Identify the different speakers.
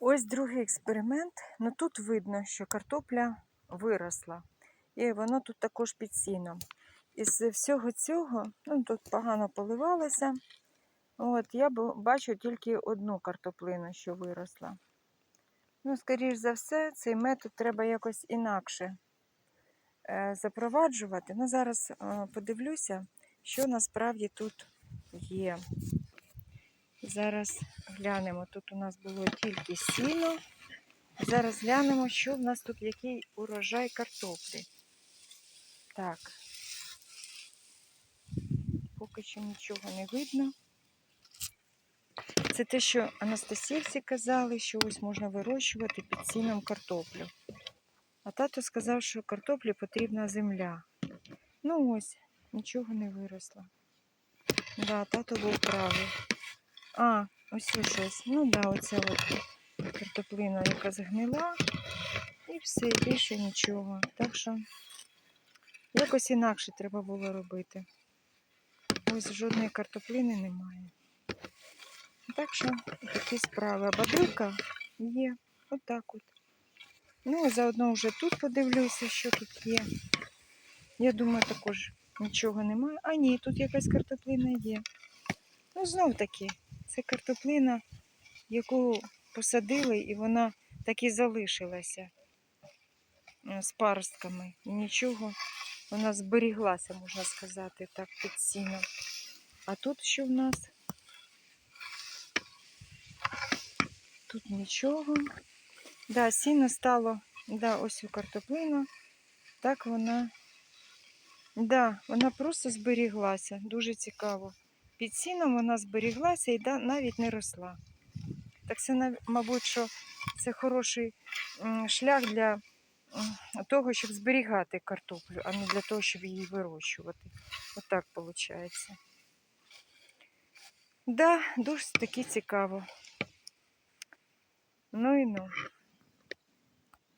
Speaker 1: Ось другий експеримент. Ну тут видно, що картопля виросла. І воно тут також під сіном. Із всього цього, ну тут погано поливалося. От, я бачу тільки одну картоплину, що виросла. Ну, скоріш за все, цей метод треба якось інакше е, запроваджувати. Ну, зараз е, подивлюся, що насправді тут є. Зараз глянемо. Тут у нас було тільки сіно. Зараз глянемо, що в нас тут, який урожай картоплі. Так. Поки що нічого не видно. Це те, що Анастасівці казали, що ось можна вирощувати під сіном картоплю. А тато сказав, що картоплі потрібна земля. Ну ось, нічого не виросло. Да, тато був правий. А, ось ось щось. Ну да, оця от картоплина, яка згнила. І все, і більше нічого. Так що якось інакше треба було робити. Ось жодної картоплини немає. Так що такі справи. А бадрилка є. Отак от. Ну, а заодно вже тут подивлюся, що тут є. Я думаю, також нічого немає. А ні, тут якась картоплина є. Ну, знов таки, це картоплина, яку посадили, і вона так і залишилася е, з паростками. І нічого, вона зберіглася, можна сказати, так під сіном. А тут що в нас? Тут нічого. Да, сіно стало, да, ось у картоплина. Так вона, да, вона просто зберіглася. Дуже цікаво. Під сіном вона зберіглася і навіть не росла. Так це, мабуть, що це хороший шлях для того, щоб зберігати картоплю, а не для того, щоб її вирощувати. Отак виходить. Да, дуже таки цікаво. Ну і ну.